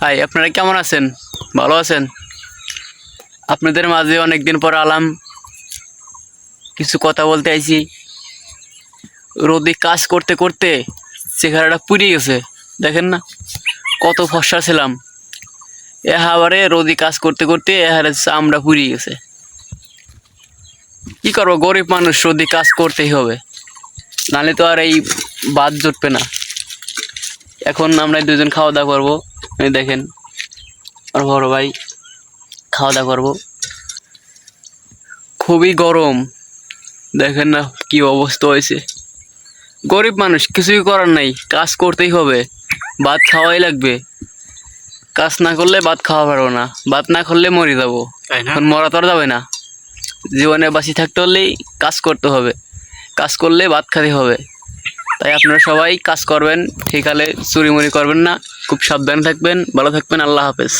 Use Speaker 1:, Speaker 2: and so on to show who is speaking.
Speaker 1: High আপনারা কেমন আছেন? ভালো আছেন? আপনাদের মাঝে অনেক দিন পর আলাম। কিছু কথা বলতে আইছি। রোদে কাজ করতে করতে চেহারাটা পুড়ে গেছে। দেখেন না, কত ফসা ছিলাম। এ হাবারে রোদি কাজ করতে করতে এহারে চামড়া পুড়িয়ে গেছে। কি করব, গরিব মানুষ, রোদি কাজ করতেই হবে। নালে তো আর এই বাদ জুটবে না। এখন আমরা দুজন খাওয়া দাওয়া করব। এই দেখেন আর বড় ভাই খাওয়া দাওয়া করব। খুবই গরম। দেখেন না কি অবস্থা হয়েছে। গরিব মানুষ কিছুই করার নাই। কাজ করতেই হবে। ভাত খাওয়াই লাগবে। কাজ না করলে ভাত খাওয়া পারব না। ভাত না করলে মরে যাব। এখন মরা তো যাবে না। জীবনে বাঁচি থাকতে হলেই কাজ করতে হবে। কাজ করলে ভাত খেতে হবে। তাই আপনারা সবাই কাজ করবেন ঠিকালে চুরি মুড়ি করবেন না খুব সাবধানে থাকবেন, ভালো থাকবেন, আল্লাহ হাফেজ।